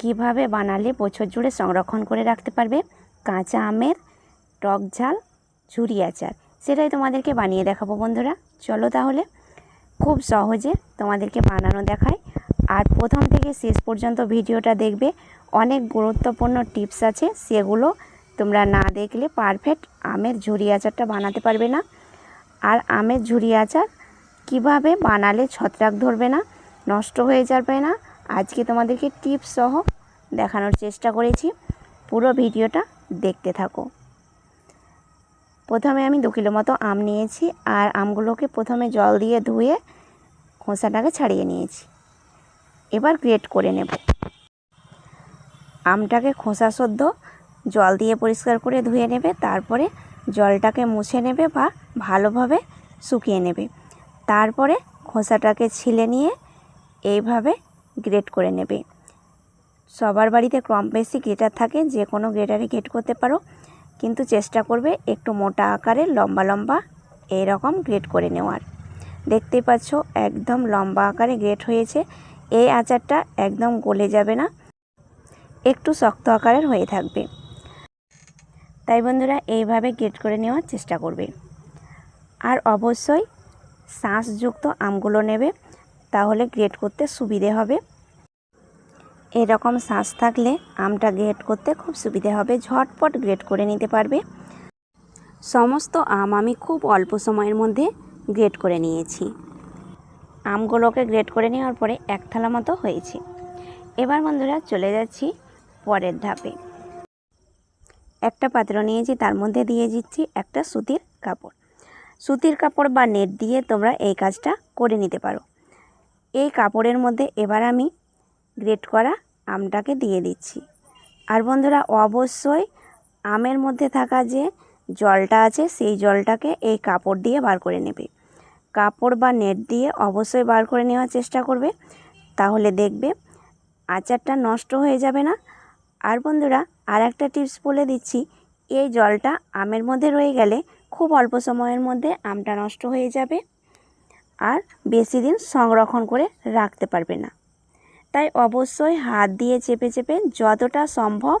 কীভাবে বানালে বছর জুড়ে সংরক্ষণ করে রাখতে পারবে? কাঁচা আমের টক ঝাল, ঝুরি আচার। সেটাই তোমাদেরকে বানিয়ে দেখাবো বন্ধুরা। চলো তাহলে, খুব সহজে তোমাদেরকে বানানো দেখায় আর প্রথম থেকে শেষ পর্যন্ত ভিডিওটা দেখবে। অনেক গুরুত্বপূর্ণ টিপস আছে, সেগুলো তোমরা না দেখলে পারফেক্ট আমের ঝুরি আচারটা বানাতে পারবে না। আর আমের ঝুরি আচার কীভাবে বানালে ছত্রাক ধরবে না, নষ্ট হয়ে যাবে না আজকে তোমাদেরকে টিপস সহ দেখানোর চেষ্টা করেছি। পুরো ভিডিওটা দেখতে থাকো। প্রথমে আমি দু কিলো মতো আম নিয়েছি আর আমগুলোকে প্রথমে জল দিয়ে ধুয়ে খোসাটাকে ছাড়িয়ে নিয়েছি। এবার গ্রেট করে নেব। আমটাকে খোসা সদ্য জল দিয়ে পরিষ্কার করে ধুয়ে নেবে, তারপরে জলটাকে মুছে নেবে বা ভালোভাবে শুকিয়ে নেবে। তারপরে খোসাটাকে ছিলে নিয়ে এইভাবে গ্রেট করে নেবে। সবার বাড়িতে কম বেশি গ্রেটার থাকে, যে কোনো গ্রেটারে গ্রেট করতে পারো, কিন্তু চেষ্টা করবে একটু মোটা আকারে লম্বা লম্বা এই রকম গ্রেট করে নেওয়ার। দেখতেই পাচ্ছ, একদম লম্বা আকারে গ্রেট হয়েছে। এই আচারটা একদম গলে যাবে না, একটু শক্ত আকারের হয়ে থাকবে। তাই বন্ধুরা, এইভাবে গ্রেট করে নেওয়ার চেষ্টা করবে। আর অবশ্যই শাঁসযুক্ত আমগুলো নেবে। তাহলে গ্রেট করতে সুবিধে হবে। এরকম শাঁস থাকলে আমটা গ্রেট করতে খুব সুবিধে হবে, ঝটপট গ্রেট করে নিতে পারবে। সমস্ত আম আমি খুব অল্প সময়ের মধ্যে গ্রেট করে নিয়েছি। আমগুলোকে গ্রেট করে নেওয়ার পরে এক থালা মতো হয়েছে। এবার বন্ধুরা চলে যাচ্ছি পরের ধাপে। একটা পাত্র নিয়েছি, তার মধ্যে দিয়ে দিচ্ছি একটা সুতির কাপড়। সুতির কাপড় বা নেট দিয়ে তোমরা এই কাজটা করে নিতে পারো। এই কাপড়ের মধ্যে এবার আমি গ্রেট করা আমটাকে দিয়ে দিচ্ছি। আর বন্ধুরা, অবশ্যই আমের মধ্যে থাকা যে জলটা আছে, সেই জলটাকে এই কাপড় দিয়ে বার করে নেবে। কাপড় বা নেট দিয়ে অবশ্যই বার করে নেওয়ার চেষ্টা করবে। তাহলে দেখবে আচারটা নষ্ট হয়ে যাবে না। আর বন্ধুরা আর একটা টিপস বলে দিচ্ছি, এই জলটা আমের মধ্যে রয়ে গেলে খুব অল্প সময়ের মধ্যে আমটা নষ্ট হয়ে যাবে। আর বেশি দিন সংরক্ষণ করে রাখতে পারবে না। তাই অবশ্যই হাত দিয়ে চেপে চেপে যতটা সম্ভব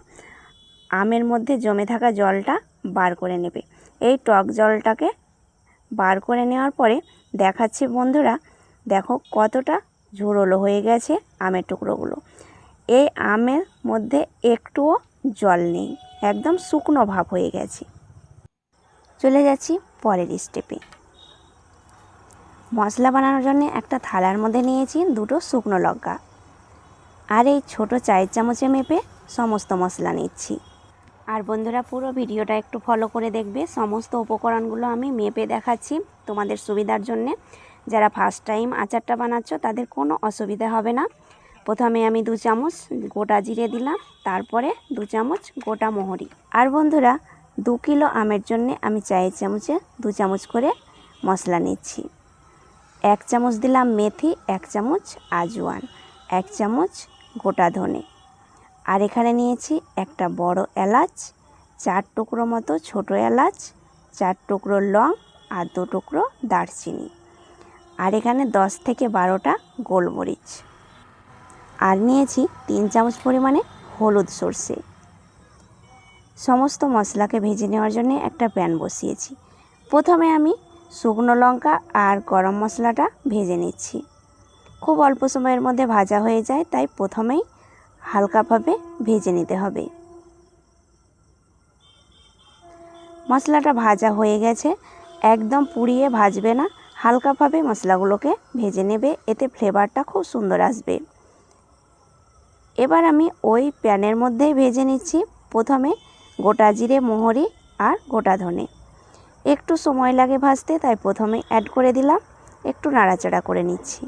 আমের মধ্যে জমে থাকা জলটা বার করে নেবে। এই টক জলটাকে বার করে নেওয়ার পরে দেখাচ্ছি বন্ধুরা, দেখো কতটা ঝোড়লো হয়ে গেছে আমের টুকরোগুলো। এই আমের মধ্যে একটুও জল নেই, একদম শুকনো ভাব হয়ে গেছে। চলে যাচ্ছি পরের স্টেপে মশলা বানানোর জন্য একটা থালার মধ্যে নিয়েছি দুটো শুকনো লঙ্কা। আর এই ছোটো চায়ের চামচে মেপে সমস্ত মশলা নিচ্ছি। আর বন্ধুরা, পুরো ভিডিওটা একটু ফলো করে দেখবে। সমস্ত উপকরণগুলো আমি মেপে দেখাচ্ছি তোমাদের সুবিধার জন্যে। যারা ফার্স্ট টাইম আচারটা বানাচ্ছ, তাদের কোনো অসুবিধা হবে না। প্রথমে আমি দু চামচ গোটা জিরে দিলাম, তারপরে দু চামচ গোটা মোহরি। আর বন্ধুরা, দু কিলো আমের জন্যে আমি চায়ের চামচে দু চামচ করে মশলা নিচ্ছি। এক চামচ দিলাম মেথি, এক চামচ আজওয়ান, এক চামচ গোটা ধনে। আর এখানে নিয়েছি একটা বড় এলাচ, চার টুকরো মতো ছোটো এলাচ, চার টুকরো লং আর দু টুকরো দারচিনি। আর এখানে দশ থেকে বারোটা গোলমরিচ। আর নিয়েছি তিন চামচ পরিমাণে হলুদ সর্ষে। সমস্ত মশলাকে ভেজে নেওয়ার জন্য একটা প্যান বসিয়েছি। প্রথমে আমি শুকনো লঙ্কা আর গরম মশলাটা ভেজে নিচ্ছি। খুব অল্প সময়ের মধ্যে ভাজা হয়ে যায়, তাই প্রথমেই হালকাভাবে ভেজে নিতে হবে। মশলাটা ভাজা হয়ে গেছে, একদম পুড়িয়ে ভাজবে না, হালকাভাবে মশলাগুলোকে ভেজে নেবে, এতে ফ্লেভারটা খুব সুন্দর আসবে। এবার আমি ওই প্যানের মধ্যেই ভেজে নিচ্ছি, প্রথমে গোটা জিরে, মোহরি আর গোটা ধনে। একটু সময় লাগে ভাজতে, তাই প্রথমে অ্যাড করে দিলাম। একটু নাড়াচাড়া করে নিচ্ছি।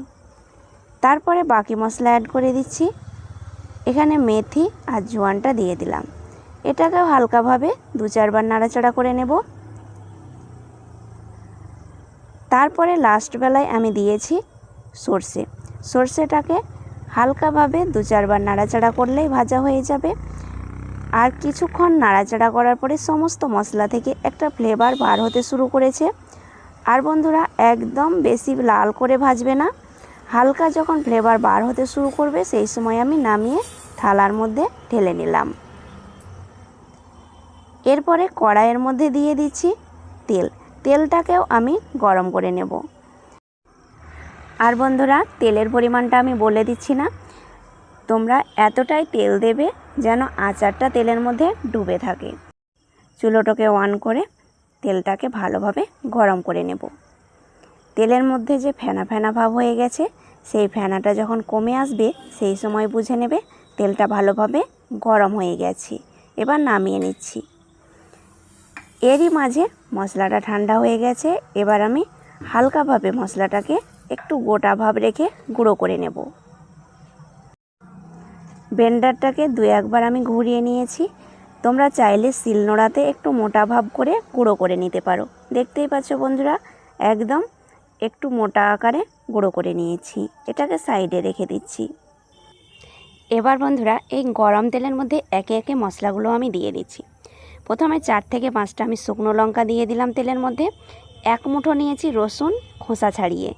তারপরে বাকি মশলা অ্যাড করে দিচ্ছি। এখানে মেথি আর জোয়ানটা দিয়ে দিলাম। এটাকেও হালকাভাবে দু চারবার নাড়াচাড়া করে নেব। তারপরে লাস্ট বেলায় আমি দিয়েছি সর্ষে। সর্ষেটাকে হালকাভাবে দু চারবার নাড়াচাড়া করলেই ভাজা হয়ে যাবে। আর কিছুক্ষণ নাড়াচাড়া করার পরে সমস্ত মশলা থেকে একটা ফ্লেভার বার হতে শুরু করেছে। আর বন্ধুরা, একদম বেশি লাল করে ভাজবে না। হালকা যখন ফ্লেভার বার হতে শুরু করবে, সেই সময় আমি নামিয়ে থালার মধ্যে ঢেলে নিলাম। এরপরে কড়াইয়ের মধ্যে দিয়ে দিচ্ছি তেল। তেলটাকেও আমি গরম করে নেব। আর বন্ধুরা, তেলের পরিমাণটা আমি বলে দিচ্ছি না। তোমরা এতটাই তেল দেবে যেন আচারটা তেলের মধ্যে ডুবে থাকে। চুলোটাকে অন করে তেলটাকে ভালোভাবে গরম করে নেব। তেলের মধ্যে যে ফেনা ফেনা ভাব হয়ে গেছে, সেই ফেনাটা যখন কমে আসবে, সেই সময় বুঝে নেবে তেলটা ভালোভাবে গরম হয়ে গেছে। এবার নামিয়ে নিচ্ছি। এরই মাঝে মশলাটা ঠান্ডা হয়ে গেছে, এবার আমি হালকাভাবে মশলাটাকে একটু গোটা ভাব রেখে গুঁড়ো করে নেব। ব্লেন্ডারটাকে দু একবার আমি ঘুরিয়ে নিয়েছি। তোমরা চাইলে শিলনোড়াতে একটু মোটা ভাব করে গুঁড়ো করে নিতে পারো। দেখতেই পাচ্ছ বন্ধুরা, একদম একটু মোটা আকারে গুঁড়ো করে নিয়েছি। এটাকে সাইডে রেখে দিচ্ছি। এবার বন্ধুরা, এই গরম তেলের মধ্যে একে একে মশলাগুলো আমি দিয়ে দিচ্ছি। প্রথমে চার থেকে পাঁচটা আমি শুকনো লঙ্কা দিয়ে দিলাম তেলের মধ্যে। এক মুঠো নিয়েছি রসুন খোসা ছাড়িয়ে।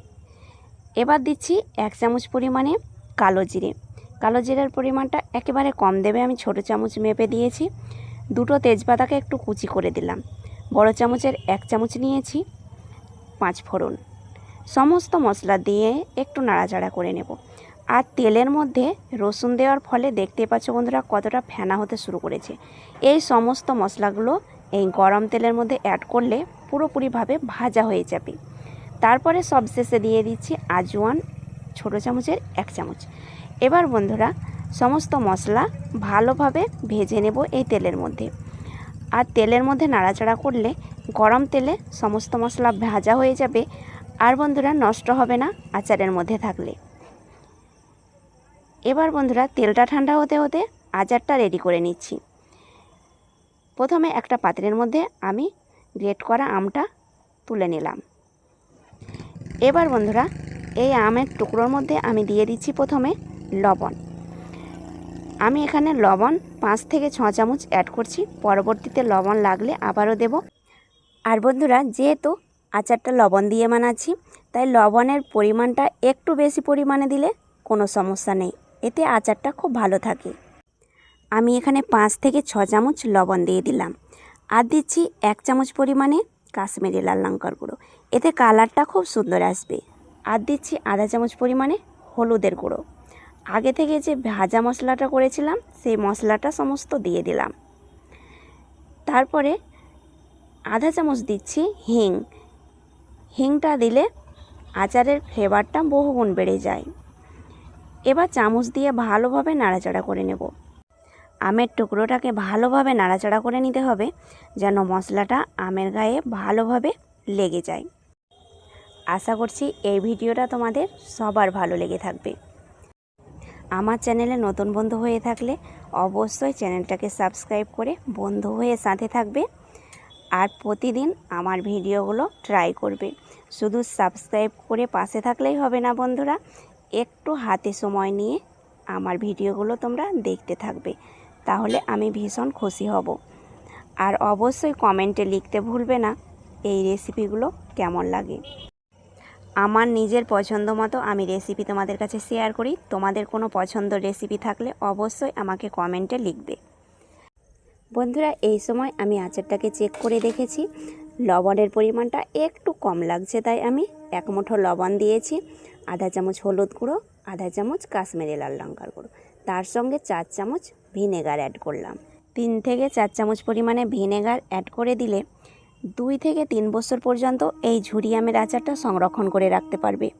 এবার দিচ্ছি এক চামচ পরিমাণে কালো জিরে। কালো জিরের পরিমাণটা একেবারে কম দেবে, আমি ছোট চামচ মেপে দিয়েছি। দুটো তেজপাতাকে একটু কুচি করে দিলাম। বড় চামচের এক চামচ নিয়েছি পাঁচ ফোড়ন। সমস্ত মশলা দিয়ে একটু নাড়াচাড়া করে নেব। আর তেলের মধ্যে রসুন দেওয়ার ফলে দেখতে পাচ্ছ বন্ধুরা, কতটা ফেনা হতে শুরু করেছে। এই সমস্ত মশলাগুলো এই গরম তেলের মধ্যে অ্যাড করলে পুরোপুরিভাবে ভাজা হয়ে যাবে। তারপরে সবশেষে দিয়ে দিচ্ছি আজওয়ান ছোটো চামচের এক চামচ। এবার বন্ধুরা, সমস্ত মশলা ভালোভাবে ভেজে নেব এই তেলের মধ্যে। আর তেলের মধ্যে নাড়াচাড়া করলে গরম তেলে সমস্ত মশলা ভাজা হয়ে যাবে। আর বন্ধুরা, নষ্ট হবে না আচারের মধ্যে থাকলে। এবার বন্ধুরা, তেলটা ঠান্ডা হতে হতে আচারটা রেডি করে নিচ্ছি। প্রথমে একটা পাত্রের মধ্যে আমি গ্রেট করা আমটা তুলে নিলাম। এবার বন্ধুরা এই আমের টুকরোর মধ্যে আমি দিয়ে দিচ্ছি প্রথমে লবণ। আমি এখানে লবণ পাঁচ থেকে ছ চামচ অ্যাড করছি। পরবর্তীতে লবণ লাগলে আবারও দেব। আর বন্ধুরা, যেহেতু আচারটা লবণ দিয়ে বানাচ্ছি, তাই লবণের পরিমাণটা একটু বেশি পরিমাণে দিলে কোনো সমস্যা নেই। এতে আচারটা খুব ভালো থাকে। আমি এখানে পাঁচ থেকে ছ চামচ লবণ দিয়ে দিলাম। আর দিচ্ছি এক চামচ পরিমাণে কাশ্মীরি লাল লঙ্কার গুঁড়ো। এতে কালারটা খুব সুন্দর আসবে। আর দিচ্ছি আধা চামচ পরিমাণে হলুদের গুঁড়ো। আগে থেকে যে ভাজা মশলাটা করেছিলাম, সেই মশলাটা সমস্ত দিয়ে দিলাম। তারপরে আধা চামচ দিচ্ছি হিং। হিংটা দিলে আচারের ফ্লেভারটা বহুগুণ বেড়ে যায়। এবার চামচ দিয়ে ভালোভাবে নাড়াচাড়া করে নেব। আমের টুকরোটাকে ভালোভাবে নাড়াচাড়া করে নিতে হবে, যেন মশলাটা আমের গায়ে ভালোভাবে লেগে যায়। আশা করছি এই ভিডিওটা তোমাদের সবার ভালো লেগে থাকবে। আমার চ্যানেলে নতুন বন্ধু হয়ে থাকলে অবশ্যই চ্যানেলটাকে সাবস্ক্রাইব করে বন্ধু হয়ে সাথে থাকবে আর প্রতিদিন আমার ভিডিওগুলো ট্রাই করবে। শুধু সাবস্ক্রাইব করে পাশে থাকলেই হবে না বন্ধুরা, একটু হাতে সময় নিয়ে আমার ভিডিওগুলো তোমরা দেখতে থাকবে। তাহলে আমি ভীষণ খুশি হব। আর অবশ্যই কমেন্টে লিখতে ভুলবে না এই রেসিপিগুলো কেমন লাগে। আমার নিজের পছন্দ মতো আমি রেসিপি তোমাদের কাছে শেয়ার করি। তোমাদের কোনো পছন্দ রেসিপি থাকলে অবশ্যই আমাকে কমেন্টে লিখবে। বন্ধুরা, এই সময় আমি আচারটাকে চেক করে দেখেছি। লবণের পরিমাণটা একটু কম লাগছে তাই আমি এক মুঠো লবণ দিয়েছি, আধা চামচ হলুদ গুঁড়ো, আধা চামচ কাশ্মীরি লাল লঙ্কার গুঁড়ো। তার সঙ্গে চার চামচ ভিনেগার অ্যাড করলাম। তিন থেকে চার চামচ পরিমাণে ভিনেগার অ্যাড করে দিলে দুই থেকে তিন বছর পর্যন্ত এই ঝুরি আমের আচারটা সংরক্ষণ করে রাখতে পারবে।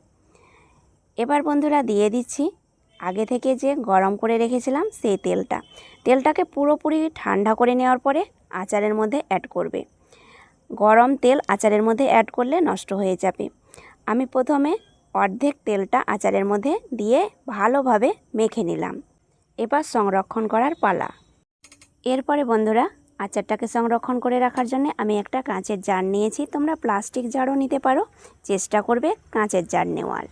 এবার বন্ধুরা দিয়ে দিচ্ছি। আগে থেকে যে গরম করে রেখেছিলাম সেই তেলটা। তেলটাকে পুরোপুরি ঠান্ডা করে নেওয়ার পরে আচারের মধ্যে অ্যাড করবে। গরম তেল আচারের মধ্যে অ্যাড করলে নষ্ট হয়ে যাবে। আমি প্রথমে অর্ধেক তেলটা আচারের মধ্যে দিয়ে ভালোভাবে মেখে নিলাম। এবার সংরক্ষণ করার পালা। এরপরে বন্ধুরা আচারটাকে সংরক্ষণ করে রাখার জন্য আমি একটা কাঁচের জার নিয়েছি। তোমরা প্লাস্টিক জারও নিতে পারো। চেষ্টা করবে কাঁচের জার নেওয়ার।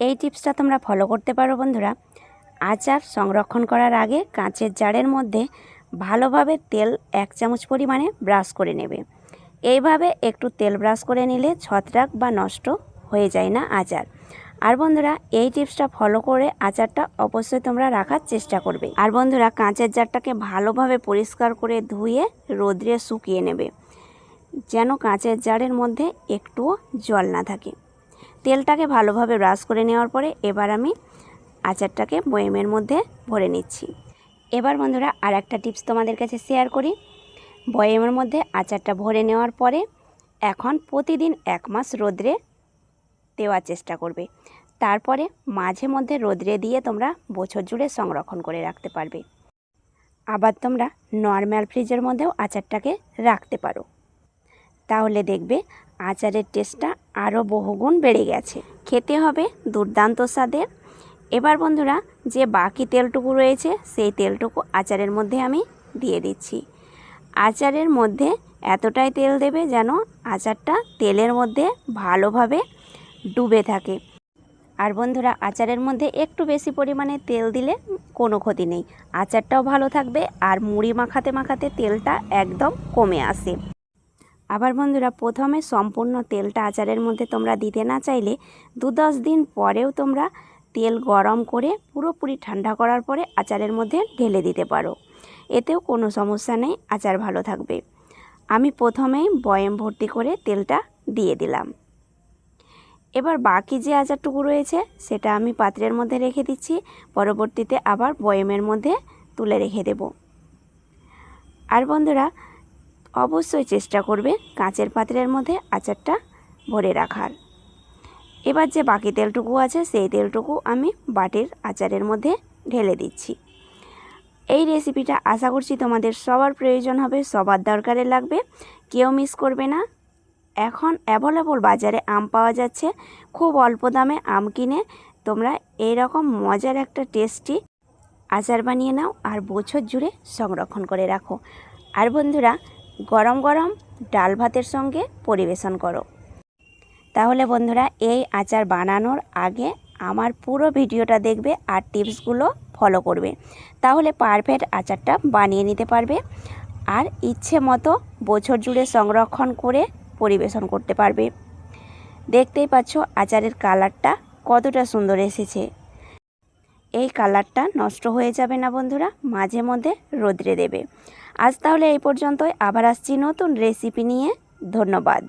এই টিপসটা তোমরা ফলো করতে পারো বন্ধুরা। আচার সংরক্ষণ করার আগে কাঁচের জারের মধ্যে ভালোভাবে তেল এক চামচ পরিমাণে ব্রাশ করে নেবে। এইভাবে একটু তেল ব্রাশ করে নিলে ছত্রাক বা নষ্ট হয়ে যায় না আচার। আর বন্ধুরা, এই টিপসটা ফলো করে আচারটা অবশ্যই তোমরা রাখার চেষ্টা করবে। আর বন্ধুরা, কাঁচের জারটাকে ভালোভাবে পরিষ্কার করে ধুয়ে রোদ্রে শুকিয়ে নেবে, যেন কাঁচের জারের মধ্যে একটুও জল না থাকে। তেলটাকে ভালোভাবে ব্রাশ করে নেওয়ার পরে এবার আমি আচারটাকে বয়েমের মধ্যে ভরে নিচ্ছি। এবার বন্ধুরা, আর একটা টিপস তোমাদের কাছে শেয়ার করি। বয়েমের মধ্যে আচারটা ভরে নেওয়ার পরে এখন প্রতিদিন এক মাস রোদ্রে দেওয়ার চেষ্টা করবে। তারপরে মাঝে মধ্যে রোদ্রে দিয়ে তোমরা বছর জুড়ে সংরক্ষণ করে রাখতে পারবে। আবার তোমরা নর্মাল ফ্রিজের মধ্যেও আচারটাকে রাখতে পারো। তাহলে দেখবে আচারের টেস্টটা আরও বহুগুণ বেড়ে গেছে। খেতে হবে দুর্দান্ত স্বাদের। এবার বন্ধুরা, যে বাকি তেলটুকু রয়েছে, সেই তেলটুকু আচারের মধ্যে আমি দিয়ে দিচ্ছি। আচারের মধ্যে এতটাই তেল দেবে যেন আচারটা তেলের মধ্যে ভালোভাবে ডুবে থাকে। আর বন্ধুরা, আচারের মধ্যে একটু বেশি পরিমাণে তেল দিলে কোনো ক্ষতি নেই। আচারটাও ভালো থাকবে আর মুড়ি মাখাতে মাখাতে তেলটা একদম কমে আসে। আবার বন্ধুরা, প্রথমে সম্পূর্ণ তেলটা আচারের মধ্যে তোমরা দিতে না চাইলে দু দশ দিন পরেও তোমরা তেল গরম করে পুরোপুরি ঠান্ডা করার পরে আচারের মধ্যে ঢেলে দিতে পারো। এতেও কোনো সমস্যা নেই, আচার ভালো থাকবে। আমি প্রথমেই বয়েম ভর্তি করে তেলটা দিয়ে দিলাম। এবার বাকি যে আচারটুকু রয়েছে, সেটা আমি পাত্রের মধ্যে রেখে দিচ্ছি। পরবর্তীতে আবার বয়েমের মধ্যে তুলে রেখে দেব। আর বন্ধুরা, অবশ্যই চেষ্টা করবে কাঁচের পাত্রের মধ্যে আচারটা ভরে রাখার। এবার যে বাকি তেলটুকু আছে, সেই তেলটুকু আমি বাটির আচারের মধ্যে ঢেলে দিচ্ছি। এই রেসিপিটা আশা করছি তোমাদের সবার প্রয়োজন হবে, সবার দরকারে লাগবে। কেউ মিস করবে না। এখন অ্যাভেলেবল বাজারে আম পাওয়া যাচ্ছে। খুব অল্প দামে আম কিনে তোমরা এই রকম মজার একটা টেস্টি আচার বানিয়ে নাও আর বছর জুড়ে সংরক্ষণ করে রাখো। আর বন্ধুরা, গরম গরম ডাল ভাতের সঙ্গে পরিবেশন করো। তাহলে বন্ধুরা, এই আচার বানানোর আগে আমার পুরো ভিডিওটা দেখবে আর টিপসগুলো ফলো করবে। তাহলে পারফেক্ট আচারটা বানিয়ে নিতে পারবে। আর ইচ্ছে মতো বছর জুড়ে সংরক্ষণ করে পরিবেশন করতে পারবে। দেখতেই পাচ্ছ আচারের কালারটা কতটা সুন্দর এসেছে। এই কালারটা নষ্ট হয়ে যাবে না বন্ধুরা, মাঝে মধ্যে রোদ্রে দেবে। আজ তাহলে এই পর্যন্তই, আবার আসছি নতুন রেসিপি নিয়ে। ধন্যবাদ।